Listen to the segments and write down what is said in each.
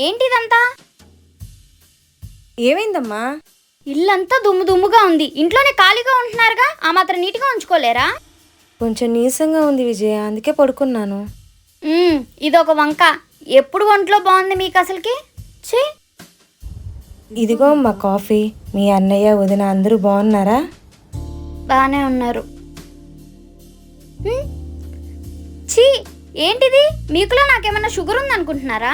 ఏంటిదంతా? ఏమైందమ్మా? ఇల్లంతా దుమ్ము దుమ్ముగా ఉంది. ఇంట్లోనే ఖాళీగా ఉంటున్నారుగా? ఆ మాత్రం నీట్గా ఉంచుకోలేరా? కొంచెం నీరసంగా ఉంది విజయ అందుకే పడుకున్నాను. మ్మ్, ఇదొక వంక. ఎప్పుడు ఒంట్లో బాగుంది మీకు అసలుకి? ఛీ! ఇదిగో అమ్మా కాఫీ. మీ అన్నయ్య వదిన అందరూ బాగున్నారా? బాగానే ఉన్నారు. ఛీ! ఏంటిది? మీకులో నాకేమన్నా షుగర్ ఉందనుకుంటున్నారా?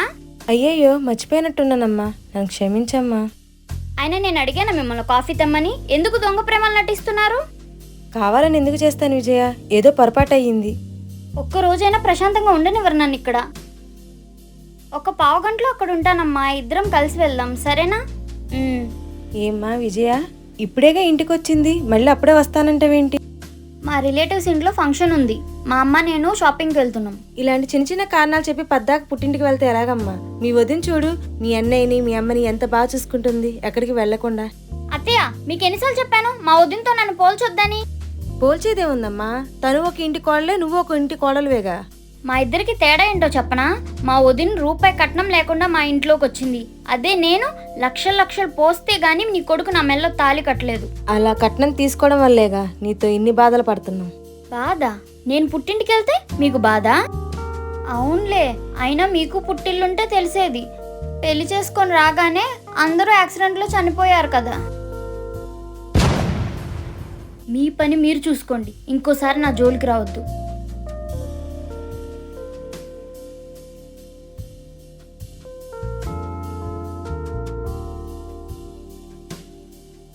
అయ్యయ్యో మర్చిపోయినట్టున్నానమ్మా. నన్ను క్షమించమ్మా. అయినా నేను అడిగాను మిమ్మల్ని కాఫీ తెమ్మని? ఎందుకు దొంగ ప్రేమలు నటిస్తున్నారు? కావాలని ఎందుకు చేస్తాను విజయ? ఏదో పొరపాటు అయ్యింది ఒక్క రోజైనా ప్రశాంతంగా ఉండనివ్వరు నన్ను ఇక్కడ. ఒక పావు గంటలో అక్కడ ఉంటానమ్మా. ఇద్దరం కలిసి వెళ్దాం. సరేనా? మ్మ్. ఏమ్మా విజయ? ఇప్పుడేగా ఇంటికి వచ్చింది మళ్ళీ అప్పుడే వస్తానంటావేంటి? మా రిలేటివ్స్ ఇంట్లో ఫంక్షన్ ఉంది. మా అమ్మ నేను షాపింగ్కి వెళ్తున్నాం. ఇలాంటి చిన్న చిన్న కారణాలు చెప్పి పద్దాక పుట్టింటికి వెళ్తే ఎలాగమ్మా? మీ వదిన చూడు మీ అన్నయ్యని మీ అమ్మని ఎంత బాగా చూసుకుంటుంది. ఎక్కడికి వెళ్ళకుండా అత్తయ్య మీకు ఎన్నిసార్లు చెప్పాను? మా వదినతో నన్ను పోల్చొద్దని. పోల్చేదే ఉందమ్మా తను ఒక ఇంటి కోడలే నువ్వు ఒక ఇంటి కోడలువేగా? మా ఇద్దరికి తేడా ఏంటో చెప్పనా? మా వదిన రూపాయి కట్నం లేకుండా మా ఇంట్లోకి వచ్చింది అదే నేను లక్షల లక్షలు పోస్తే గానీ నీ కొడుకు నా మెల్ల తాళి కట్టలేదు. అలా కట్నం తీసుకోవడం వల్లేగా నీతో ఇన్ని బాధలు పడుతున్నాం బాధ? నేను పుట్టింటికి వెళ్తే మీకు బాధ? అవునులే అయినా మీకు పుట్టిల్లుంటే తెలిసేది. పెళ్ళి చేసుకొని రాగానే అందరూ యాక్సిడెంట్లో చనిపోయారు కదా. మీ పని మీరు చూసుకోండి. ఇంకోసారి నా జోలికి రావద్దు.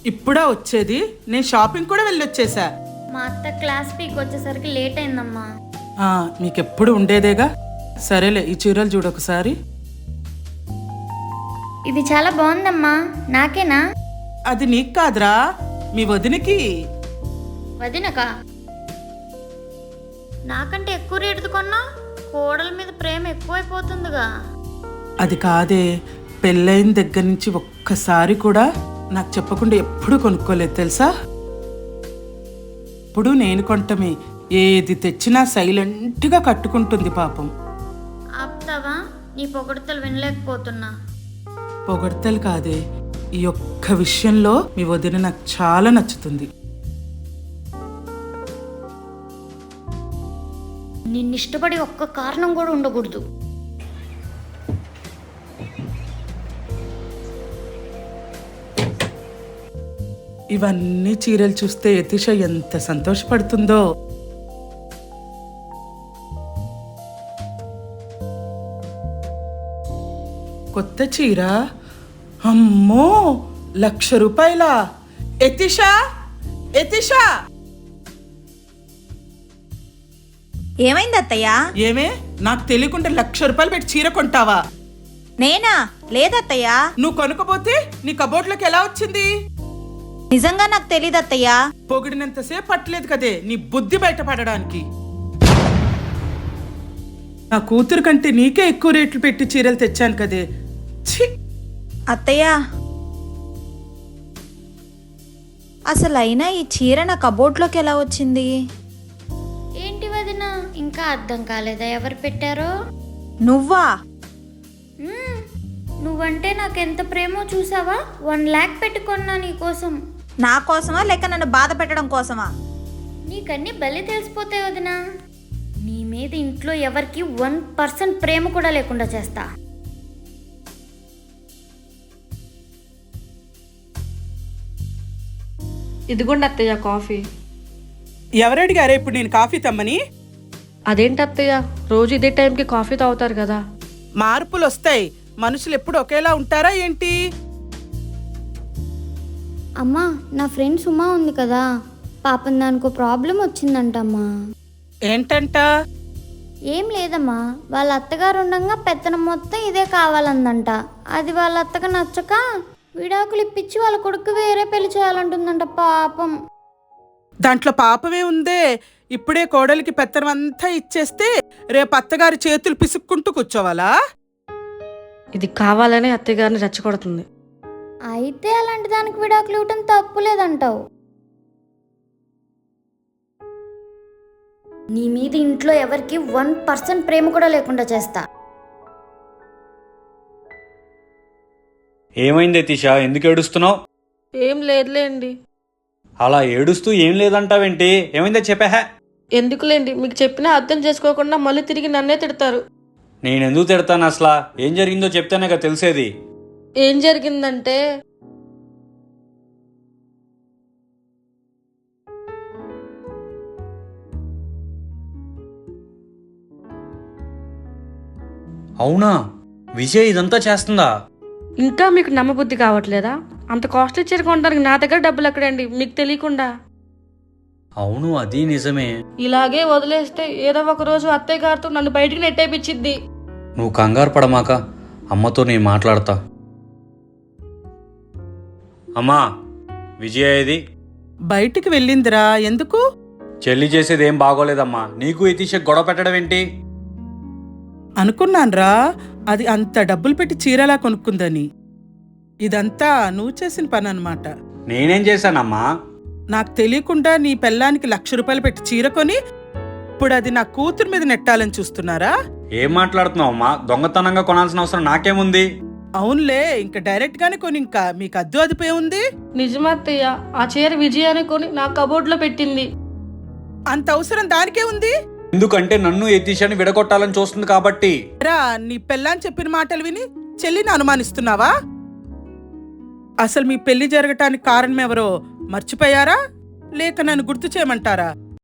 ఇప్పుడా వచ్చేది? నేను షాపింగ్ కూడా వెళ్ళొచ్చేసా. మా అత్త క్లాస్ పీక్ వచ్చేసరికి లేట్ అయిందమ్మా. ఆ, మీకెప్పుడు ఉండేదేగా? సరేలే ఈ చీరలు చూడు ఒకసారి. ఇది చాలా బాగుందమ్మా. నాకేనా? అది నీకు కాదురా మీ వదినకి. వదినక? నాకంటే ఎక్కువ రేటుది కొన్నా కోడల మీద ప్రేమ ఎక్కువైపోతుందిగా. అది కాదే పెళ్ళైన దగ్గర నుంచి ఒక్కసారి కూడా నాకు చెప్పకుండా ఎప్పుడు కొనుక్కోలేదు తెలుసా? ఇప్పుడు నేను కొంటమే ఏది తెచ్చినా సైలెంట్గా కట్టుకుంటుంది పాపం. ఆపుతావా? నీ పొగడతలు వినలేకపోతున్నా. పొగడ్తలు కాదే ఈ ఒక్క విషయంలో మీ వదిన నాకు చాలా నచ్చుతుంది. నిన్ను ఇష్టపడి ఒక్క కారణం కూడా ఉండకూడదు. ఇవన్నీ చీరలు చూస్తే యతిష ఎంత సంతోషపడుతుందో. కొత్త చీర? అమ్మో! లక్ష రూపాయల? యతిష! యతిష! ఏమైంది అత్తయ్య? ఏమే? నాకు తెలియకుండా లక్ష రూపాయలు పెట్టి చీర కొంటావా? నేనా? లేదత్తయ్య నువ్వు కొనుక్కపోతే నీ కబోర్డ్లోకి ఎలా వచ్చింది? నిజంగా నాకు తెలీదు అత్తయ్య. పొగిడినంతసేపు పట్టలేదు కదే నీ బుద్ధి బయటపడడానికి. నా కూతురు కంటే నీకే ఎక్కువ రేట్లు పెట్టి చీరలు తెచ్చాను కదే. ఛీ! అత్తయ్య అసలు అయినా ఈ చీర నా కబోర్డ్లోకి ఎలా వచ్చింది? ఏంటి వదిన ఇంకా అర్థం కాలేదా? ఎవరు పెట్టారో? నువ్వా? మ్మ్. నువ్వంటే నాకు ఎంత ప్రేమో చూసావా? వన్ ల్యాక్ పెట్టుకున్నా నీకోసం. నా కోసమా లేక నన్ను బాధ పెట్టడం కోసమా? నీకన్నీ బలి తెలిసిపోతాయి వదినా. నీ మీద ఇంట్లో ఎవరికి వన్ పర్సెంట్ ప్రేమ కూడా లేకుండా చేస్తా. ఇదిగోండి అత్తయ్య కాఫీ. ఎవరడిగారే ఇప్పుడు నేను కాఫీ తెమ్మని? అదేంటి అత్తయ్య? రోజు ఇదే టైంకి కాఫీ తాగుతారు కదా. మార్పులు వస్తాయి మనుషులు ఎప్పుడు ఒకేలా ఉంటారా ఏంటి? అమ్మా నా ఫ్రెండ్ సుమా ఉంది కదా. పాపం దానికి ప్రాబ్లం వచ్చిందంటమ్మా. ఏంటంట? ఏం లేదమ్మా వాళ్ళ అత్తగారు ఉండగా పెత్తనం మొత్తం ఇదే కావాలందంట. అది వాళ్ళ అత్తగా నచ్చక విడాకులు ఇప్పించి వాళ్ళ కొడుకు వేరే పెళ్ళి చేయాలంటుందంట పాపం. దాంట్లో పాపమే ఉందే. ఇప్పుడే కోడలికి పెత్తనం అంతా ఇచ్చేస్తే రేపు అత్తగారి చేతులు పిసుక్కుంటూ కూర్చోవాలా? ఇది కావాలనే అత్తయ్య గారిని రెచ్చగొడుతుంది. అయితే అలాంటి దానికి విడాకులు ఇవ్వటం తప్పు లేదంటావు. నీ మీద ఇంట్లో ఎవరికి వన్ పర్సెంట్ ప్రేమ కూడా లేకుండా చేస్తా. ఏమైంది యతీష? ఎందుకు ఏడుస్తున్నావు? ఏం లేదులేండి. అలా ఏడుస్తూ ఏం లేదంటావేంటి? ఏమైందో చెప్పాహా. ఎందుకులేండి? మీకు చెప్పినా అర్థం చేసుకోకుండా మళ్ళీ తిరిగి నన్నే తిడతారు. నేనెందుకు తిడతాను అసలా? ఏం జరిగిందో చెప్తేనే కదా తెలిసేది. ఏం జరిగిందంటే అవునా? విజయ్ ఇదంతా చేస్తుందా? ఇంకా మీకు నమ్మబుద్ధి కావట్లేదా? అంత కాస్ట్లీ చీర కొనడానికి నా దగ్గర డబ్బులు ఎక్కడండి? మీకు తెలియకుండా. అవును అది నిజమే. ఇలాగే వదిలేస్తే ఏదో ఒక రోజు అత్తయ్య గారితో నన్ను బయటికి నెట్టేపిచ్చిద్ది. నువ్వు కంగారు పడమాక అమ్మతో నేను మాట్లాడతా. అమ్మా విజయ ఏది? బయటికి వెళ్ళిందిరా ఎందుకు? చెల్లి చేసేది ఏం బాగోలేదమ్మా. నీకు యతీష గొడవ పెట్టడం ఏంటి? అనుకున్నాన్రా అది అంత డబ్బులు పెట్టి చీరలా కొనుక్కుందని. ఇదంతా నువ్వు చేసిన పని అనమాట నేనేం చేశానమ్మా? నాకు తెలియకుండా నీ పెళ్ళానికి లక్ష రూపాయలు పెట్టి చీర కొని ఇప్పుడు అది నా కూతురు మీద నెట్టాలని చూస్తున్నారా? ఏం మాట్లాడుతున్నావు అమ్మా దొంగతనంగా కొనాల్సిన అవసరం నాకేముంది? అవునులే ఇంకా డైరెక్ట్ గానే కొని ఇంకా మీకు అద్దు అదుపే ఉంది? నిజమత్తయ్య ఆ చీర విజయాన్ని కొని నా కబోర్డ్లో పెట్టింది. అంత అవసరం దానికే ఉంది? ఎందుకంటే నన్ను యతీషని విడగొట్టాలని చూస్తుంది కాబట్టి. రా నీ పెళ్ళాన్ని చెప్పిన మాటలు విని చెల్లిని అనుమానిస్తున్నావా? అసలు మీ పెళ్ళి జరగటానికి కారణం ఎవరో మర్చిపోయారా? లేక నన్ను గుర్తు చేయమంటారా?